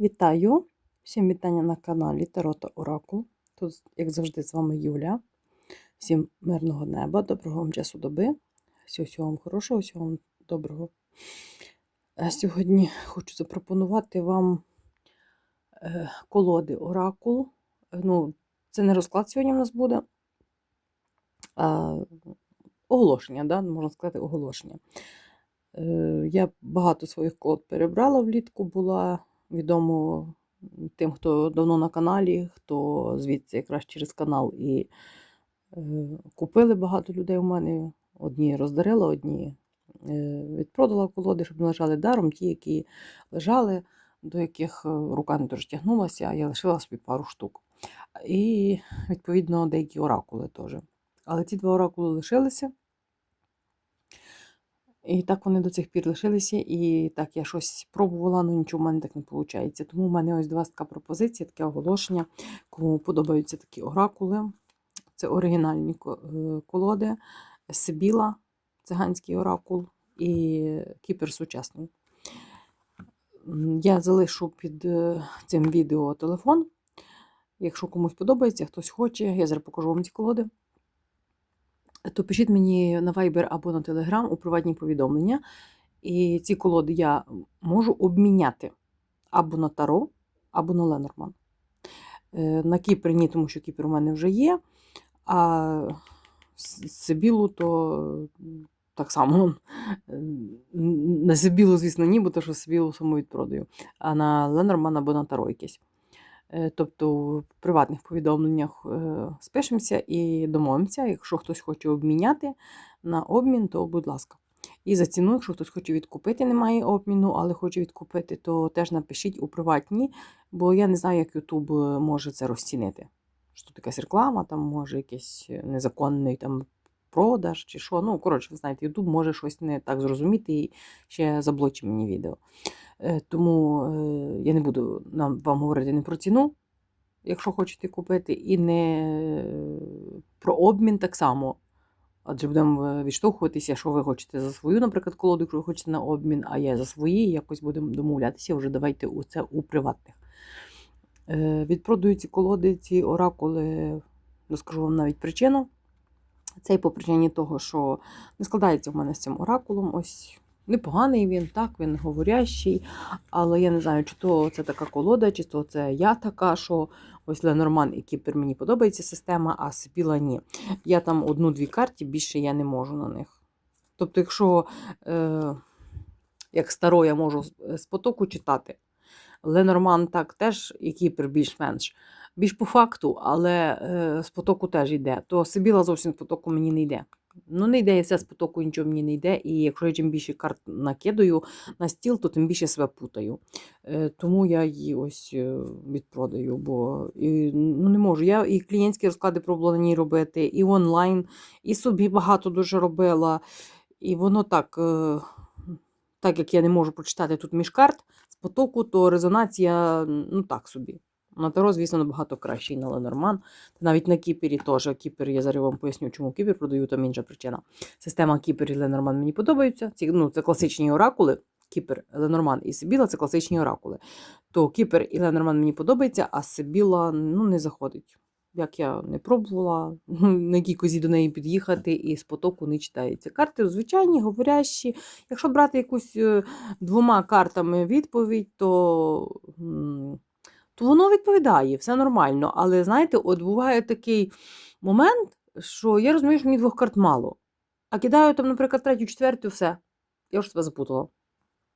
Вітаю! Всім вітання на каналі Тарота Оракул. Тут, як завжди, з вами Юля. Всім мирного неба, доброго вам часу доби. Всього, всього вам хорошого, всього вам доброго. Е, Сьогодні хочу запропонувати вам е, колоди Оракул. Е, Ну, це не розклад сьогодні в нас буде, а оголошення, да? можна сказати, оголошення. Я багато своїх колод перебрала влітку, була відомо тим, хто давно на каналі, хто звідси якраз через канал і е, купили багато людей у мене. Одні роздарила, одні е, відпродала колоди, щоб не лежали даром, ті, які лежали, до яких е, рука не дуже тягнулася, а я лишила собі пару штук. І, відповідно, деякі оракули теж. Але ці два оракули лишилися. І так вони до цих пір лишилися, і так я щось пробувала, але нічого в мене так не виходить. Тому в мене ось до вас така пропозиція, таке оголошення. Кому подобаються такі оракули. Це оригінальні е, колоди, Сибіла, циганський оракул і Кіпер сучасний. Я залишу під е, цим відео телефон. Якщо комусь подобається, хтось хоче, я зараз покажу вам ці колоди то пишіть мені на Viber або на Telegram у приватні повідомлення. І ці колоди я можу обміняти або на Таро, або на Ленорман. Е, На Кіпр ні, тому що Кіпр у мене вже є. А Сибілу то так само. Е, На Сибілу, звісно, ні, бо то, що Сибілу саму відпродаю. А на Ленорман або на Таро якесь. Е, Тобто в приватних повідомленнях е, спишемося і домовимося. Якщо хтось хоче обміняти на обмін, то будь ласка. І за ціну, якщо хтось хоче відкупити, немає обміну, але хоче відкупити, то теж напишіть у приватні, бо я не знаю, як YouTube може це розцінити. Що якась реклама, там може якийсь незаконний там продаж чи що. Ну, коротше, ви знаєте, YouTube може щось не так зрозуміти і ще заблочить мені відео. Е, Тому е, я не буду вам говорити не про ціну, якщо хочете купити, і не е, про обмін так само. Адже будемо відштовхуватися, що ви хочете за свою, наприклад, колоду, якщо ви хочете на обмін, а я за свої, якось будемо домовлятися. Вже давайте це у приватних. Відпродаю ці колоди, ці оракули, розкажу вам навіть причину. Це і по причині того, що не складається в мене з цим оракулом. Ось непоганий він, так, він говорящий, але я не знаю, чи то це така колода, чи то це я така, що ось Ленорман і Кіпер мені подобається система, а Сибіла ні. Я там одну-дві карті, більше я не можу на них. Тобто, якщо е, як старо я можу з- з потоку читати, Ленорман так теж, і Кіпер більш-менш. Більш по факту, але е, з потоку теж йде. То Сибіла зовсім з потоку мені не йде. Ну, не йде і все з потоку, нічого мені не йде. І якщо я чим більше карт накидаю на стіл, то тим більше себе путаю. Е, тому я її ось е, відпродаю, бо і, ну, не можу. Я і клієнтські розклади пробувала на ній робити, і онлайн, і собі багато дуже робила. І воно так, е, так як я не можу прочитати тут між карт з потоку, то резонація ну так собі. На Таро, звісно, набагато краще і на Ленорман. Та навіть на Кіпері теж. Кіпер, я зараз вам поясню, чому Кіпер продаю, там інша причина. Система Кіпер і Ленорман мені подобаються. Ці, ну, це класичні оракули. Кіпер, Ленорман і Сибіла це класичні оракули. То Кіпер і Ленорман мені подобається, а Сибіла ну, не заходить. Як я не пробувала, на якій козі до неї під'їхати, і з потоку не читається. Карти звичайні, говорящі. Якщо брати якусь е, двома картами відповідь, то, то воно відповідає, все нормально. Але знаєте, от буває такий момент, що я розумію, що мені двох карт мало. А кидаю там, наприклад, третю, четверту, все. Я вже себе запутала.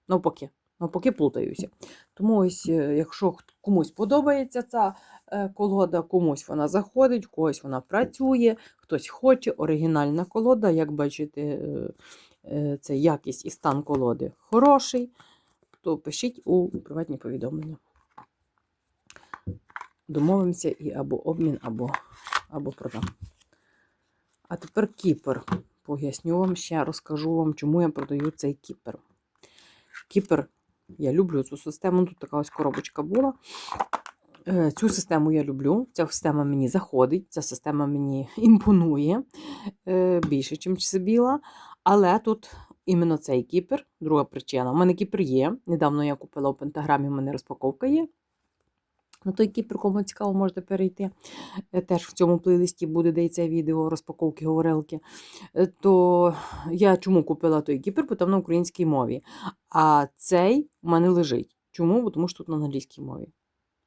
Навпаки, навпаки, плутаюся. Тому ось, е, якщо комусь подобається ця е, колода, комусь вона заходить, когось вона працює, хтось хоче, оригінальна колода, як бачите, е, це якість і стан колоди хороший, то пишіть у приватні повідомлення. Домовимося і або обмін, або, або продам. А тепер кіпер. Поясню вам ще, розкажу вам, чому я продаю цей кіпер. Кіпер, я люблю цю систему. Тут така ось коробочка була. Е, Цю систему я люблю. Ця система мені заходить, ця система мені імпонує е, більше, ніж Сибіла. Але тут іменно цей кіпер. Друга причина. У мене кіпер є. Недавно я купила у Пентаграмі, у мене розпаковка є. На той кіпер, кому цікаво, можете перейти. Е, Теж в цьому плейлисті буде де це відео розпаковки говорилки. Е, То я чому купила той кіпер, бо там на українській мові. А цей у мене лежить. Чому? Бо Тому що тут на англійській мові.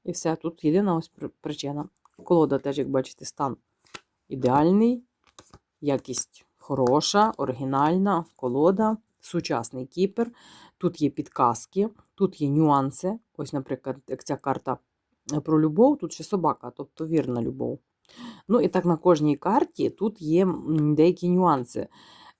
І все, тут єдина ось причина. Колода теж, як бачите, стан ідеальний, якість хороша, оригінальна колода, сучасний кіпер. Тут є підказки, тут є нюанси. Ось, наприклад, як ця карта про любов, тут ще собака, тобто вірна любов. Ну і так на кожній карті тут є деякі нюанси.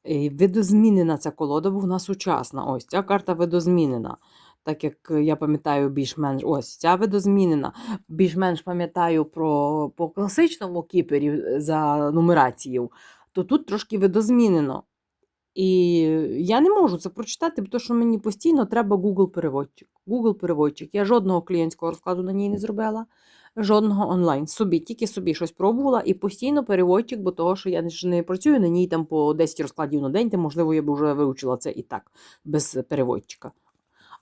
Е, Видозмінена ця колода, бо вона сучасна. Ось ця карта видозмінена. Так як е, я пам'ятаю більш-менш, ось ця видозмінена. Більш-менш пам'ятаю про по класичному кіпері е, за нумерацією, то тут трошки видозмінено. І я не можу це прочитати, тому що мені постійно треба Google-переводчик. Google-переводчик. Я жодного клієнтського розкладу на ній не зробила, жодного онлайн. Собі, тільки собі щось пробувала і постійно переводчик, бо того, що я ж не працюю на ній там по 10 розкладів на день, то можливо я б вже вивчила це і так, без переводчика.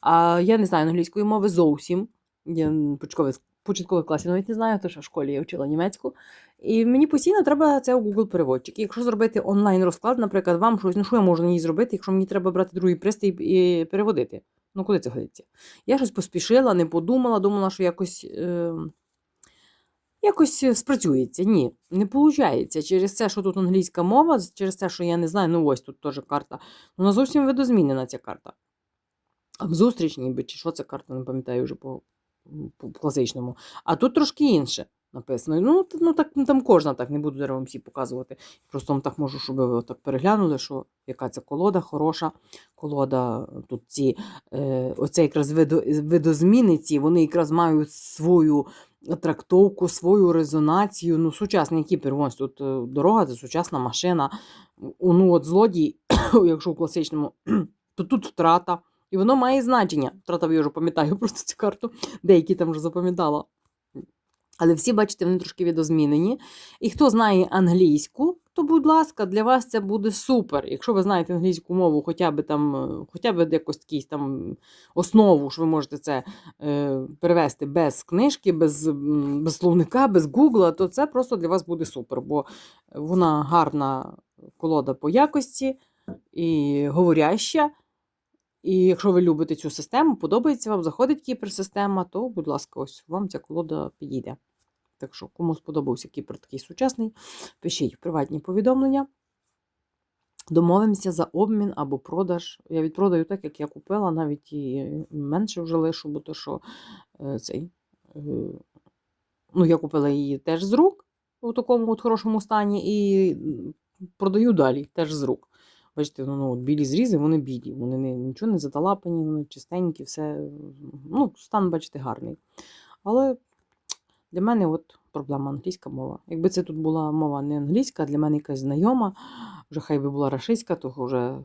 А я не знаю англійської мови зовсім. Я початкових, початкових класів навіть не знаю, що в школі я вчила німецьку. І мені постійно треба це у Google переводчик. Якщо зробити онлайн розклад, наприклад, вам щось, ну що я можу на ній зробити, якщо мені треба брати другий пристрій і переводити. Ну, куди це годиться? Я щось поспішила, не подумала, думала, що якось. Е... Якось спрацюється. Ні, не виходить. Через те, що тут англійська мова, через те, що я не знаю, ну ось тут теж карта. Вона зовсім видозмінена ця карта. Зустріч, ніби, чи що це карта, не пам'ятаю вже по класичному. А тут трошки інше написано. Ну, ну так, там кожна так, не буду зараз вам всі показувати. Просто вам так можу, щоб ви отак переглянули, що яка це колода, хороша колода. Тут ці, е, оце якраз видо, видозміни вони якраз мають свою трактовку, свою резонацію. Ну, сучасний кіпер, ось тут е, дорога, це сучасна машина. Ну, от злодій, якщо в класичному, то тут втрата. І воно має значення. Втрата я вже пам'ятаю просто цю карту, деякі там вже запам'ятала. Але всі, бачите, вони трошки відозмінені. І хто знає англійську, то, будь ласка, для вас це буде супер. Якщо ви знаєте англійську мову, хоча б там, е, хоча б якось якийсь там основу, що ви можете це е, перевести без книжки, без, без словника, без гугла, то це просто для вас буде супер, бо вона гарна колода по якості і говоряща. І якщо ви любите цю систему, подобається вам, заходить кіпер-система, то, будь ласка, ось вам ця колода підійде. Так що, кому сподобався кіпер такий сучасний, пишіть приватні повідомлення. Домовимося за обмін або продаж. Я відпродаю так, як я купила, навіть і менше вже лишу, бо то що е, цей. е, Ну, я купила її теж з рук у такому от хорошому стані, і продаю далі теж з рук. Бачите, ну, ну, білі зрізи, вони білі, вони не, нічого не заталапані, вони чистенькі, все. Ну, стан, бачите, гарний. Але для мене от проблема англійська мова. Якби це тут була мова не англійська, для мене якась знайома, вже хай би була рашистська, то вже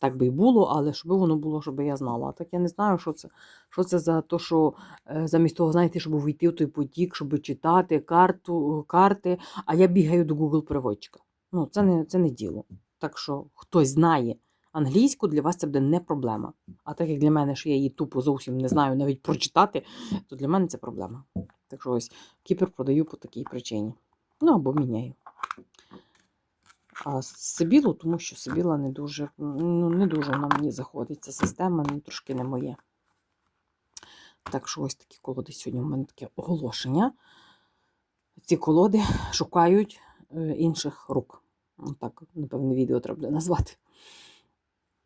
так би і було, але щоб воно було, щоб я знала. А так я не знаю, що це. Що це за те, що е, замість того, знаєте, щоб вийти в той потік, щоб читати карту, карти, а я бігаю до Google переводчика. Ну, це не, це не діло. Так що хтось знає англійську, для вас це буде не проблема. А так як для мене, що я її тупо зовсім не знаю навіть прочитати, то для мене це проблема. Так що ось кіпер продаю по такій причині. Ну або міняю. А Сибілу, тому що Сибіла не дуже, ну, не дуже вона мені заходить. Ця система ну, трошки не моє. Так що ось такі колоди сьогодні. У мене таке оголошення. Ці колоди шукають е, інших рук. Так, напевне, відео треба буде назвати.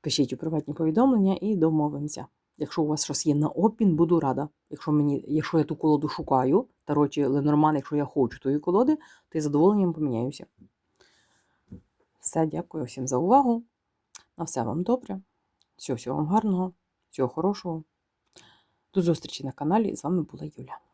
Пишіть у приватні повідомлення і домовимося. Якщо у вас щось є на обмін, буду рада. Якщо мені, якщо я ту колоду шукаю, Таро чи Ленорман, якщо я хочу тої колоди, то я задоволенням поміняюся. Все, дякую всім за увагу. На все вам добре. Всього, всього вам гарного, всього хорошого. До зустрічі на каналі. З вами була Юля.